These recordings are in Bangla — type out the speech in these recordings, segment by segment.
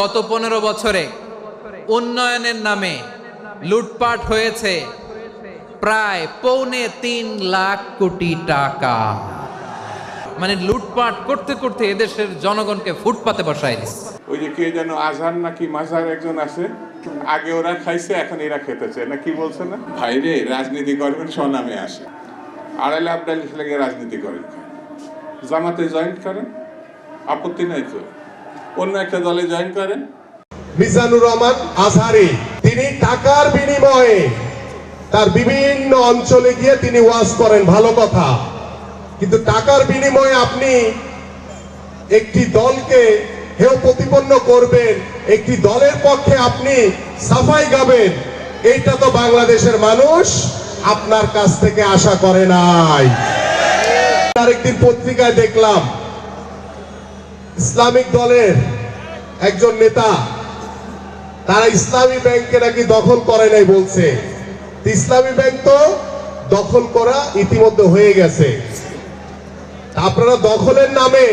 গত পনেরো বছরে উন্নয়নের নামে লুটপাট হয়েছে প্রায় পৌনে তিন লাখ কোটি টাকা। মানে লুটপাট করতে করতে এদেশের জনগণকে ফুটপাতে বসায় দিচ্ছে। ওই যে কে যেন আজহার নাকি মাঝার একজন আছে আগে ওরা খাইছে এখন এরা খেতেছে না কি বলছে না? ভাইরে রাজনীতি করবেন স্বনামে আসে। আড়াইলে আবডালি লেগে রাজনীতি করেন। জামাতে জয়েন করেন আপত্তি নাই তো। অন্য একটা দলে জয়েন করেন। মিজানুর রহমান আজহারি, তিনি টাকার বিনিময়ে তার বিভিন্ন অঞ্চলে গিয়ে তিনি ওয়াজ করেন, ভালো কথা। কিন্তু টাকার বিনিময়ে আপনি একটি দলকে হেয় প্রতিপন্ন করবেন, একটি দলের পক্ষে আপনি সাফাই গাবেন, এইটা তো বাংলাদেশের মানুষ আপনার কাছ থেকে আশা করে নাই। আরেকদিন পত্রিকায় দেখলাম ইসলামিক দলের একজন নেতা, তারা ইসলামী ব্যাংকে নাকি দখল করে নাই বলছে। ইসলামী ব্যাংক তো দখল করা ইতিমধ্যে হয়ে গেছে। আপনারা দখলের নামে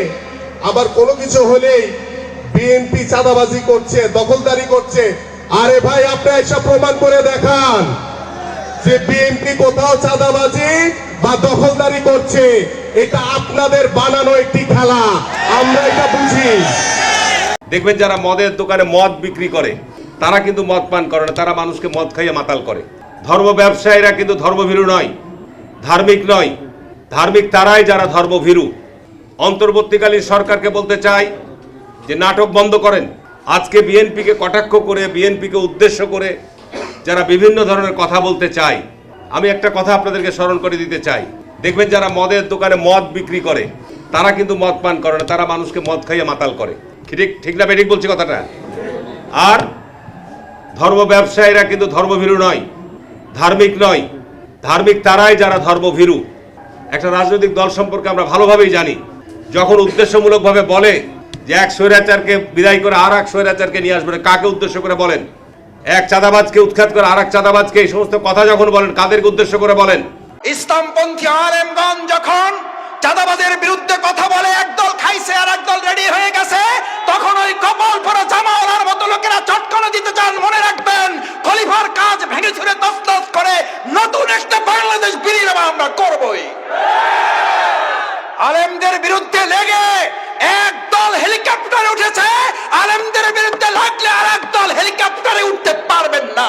আবার কোনো কিছু হলেই বিএনপি চাঁদাবাজি করছে, দখলদারি করছে। আরে ভাই আপনি এসব প্রমাণ করে দেখান যে বিএনপি কোথাও চাঁদাবাজি বা দখলদারি করছে। এটা আপনাদের বানানো একটি খেলা। আমরা এটা বুঝি। দেখবেন যারা মদের দোকানে মদ বিক্রি করে, তারা কিন্তু মদ পান করে না, তারা মানুষকে মদ খাইয়ে মাতাল করে। ধর্ম ব্যবসায়ীরা কিন্তু ধর্মভীরু নয়, ধার্মিক নয়। ধার্মিক তারাই যারা ধর্মভীরু। অন্তর্বর্তীকালীন সরকারকে বলতে চাই যে নাটক বন্ধ করেন। আজকে বিএনপিকে কটাক্ষ করে, বিএনপিকে উদ্দেশ্য করে যারা বিভিন্ন ধরনের কথা বলতে চায়, আমি একটা কথা আপনাদেরকে স্মরণ করে দিতে চাই। দেখবেন যারা মদের দোকানে মদ বিক্রি করে, তারা কিন্তু মদ পান করে না, তারা মানুষকে মদ খাইয়ে মাতাল করে। ঠিক ঠিক না বেঠিক বলছি কথাটা? আর ধর্ম ব্যবসায়ীরা কিন্তু ধর্মভীরু নয়, ধার্মিক নয়। ধার্মিক তারাই যারা ধর্মভীরু। একটা রাজনৈতিক দল সম্পর্কে আমরা ভালোভাবেই জানি। যখন উদ্দেশ্যমূলকভাবে বলে যে এক স্বৈরাচারকে বিদায় করে আর এক স্বৈরাচারকে নিয়ে আসবে কাকে উদ্দেশ্য করে বলেন? এক চাঁদাবাজকে উৎখাত করে আর এক চাঁদাবাজকে এই সমস্ত কথা যখন বলেন, কাদেরকে উদ্দেশ্য করে বলেন? ইসলামপন্থী আলেমগণ যখন চাঁদাবাজের বিরুদ্ধে কথা বলে, একদল খাইছে আর একদল রেডি হয়ে গেছে, তখন ওই কপাল পরে জামাওয়ালার মতো লোকেরা চটকানো দিতে চান। মনে রাখবেন, খলিফার কাজ ভেঙে ছুড়ে তসতস করে নতুন একটা বাংলাদেশ বিনির্মাণ আমরা করবই। আলেমদের বিরুদ্ধে লেগে একদল হেলিকপ্টারে উঠেছে, আলেমদের বিরুদ্ধে লাগলে আর একদল হেলিকপ্টারে উঠতে পারবেন না।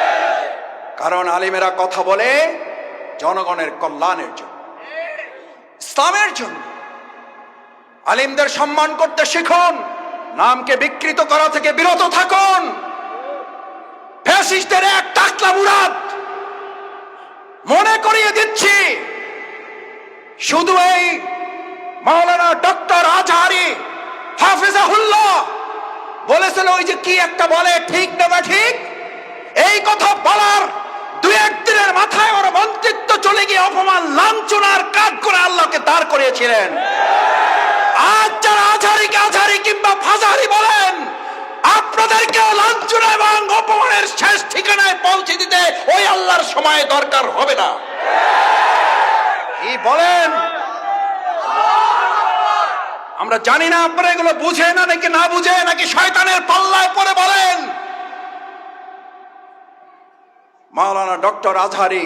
কারণ আলিমেরা কথা বলে জনগণের কল্যাণের জন্য, ইসলামের জন্য। আলিমদের সম্মান করতে শিখুন, নামকে বিকৃত করা থেকে বিরত থাকুন। ফ্যাসিস্টদের এক টাকলা মুরাদ মনে করিয়ে দিচ্ছি। শুধু এই মাওলানা ডক্টর আজহারি হাফিজাহুল্লাহ বলেছিল, ওই যে কি একটা বলে, ঠিক না ঠিক? এই কথা বলার অপমান লাঞ্ছনার কাজ করে আল্লাহকে দাঁড় করিয়েছিলেন। আজ যারা আঝারি কিংবা ফাজারি বলেন আপনাদেরকে লাঞ্ছনা এবং অপমানের শেষ ঠিকানায় পৌঁছে দিতে ওই আল্লাহর সময় দরকার হবে না। কি বলেন? আমরা জানি না আপনারা এগুলো বুঝে না নাকি না বুঝে নাকি শয়তানের পাল্লায় পরে বলেন। মাওলানা ডক্টর আজহারি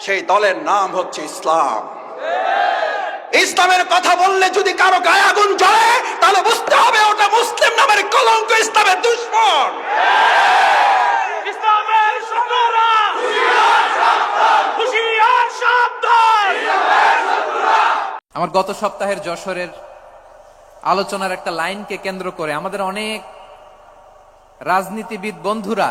সেই দলের নাম হচ্ছে ইসলাম। ইসলামের কথা বললে যদি কারও গায়ে আগুন জ্বলে তাহলে বুঝতে হবে ওটা মুসলিম নামের কলঙ্ক ইসলামের দুশ্মন। আমার গত সপ্তাহের যশোরের আলোচনার একটা লাইনকে কেন্দ্র করে আমাদের অনেক রাজনীতিবিদ বন্ধুরা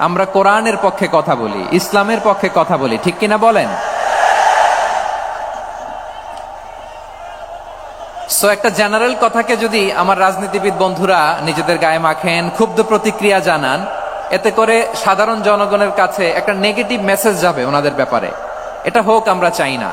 আমরা কোরআনের পক্ষে কথা বলি, ইসলামের পক্ষে কথা বলি, ঠিক কিনা বলেন? সো একটা জেনারেল কথাকে যদি আমার রাজনীতিবিদ বন্ধুরা নিজেদের গায়ে মাখেন, ক্ষুব্ধ প্রতিক্রিয়া জানান, এতে করে সাধারণ জনগণের কাছে একটা নেগেটিভ মেসেজ যাবে ওনাদের ব্যাপারে। এটা হোক, আমরা চাই না।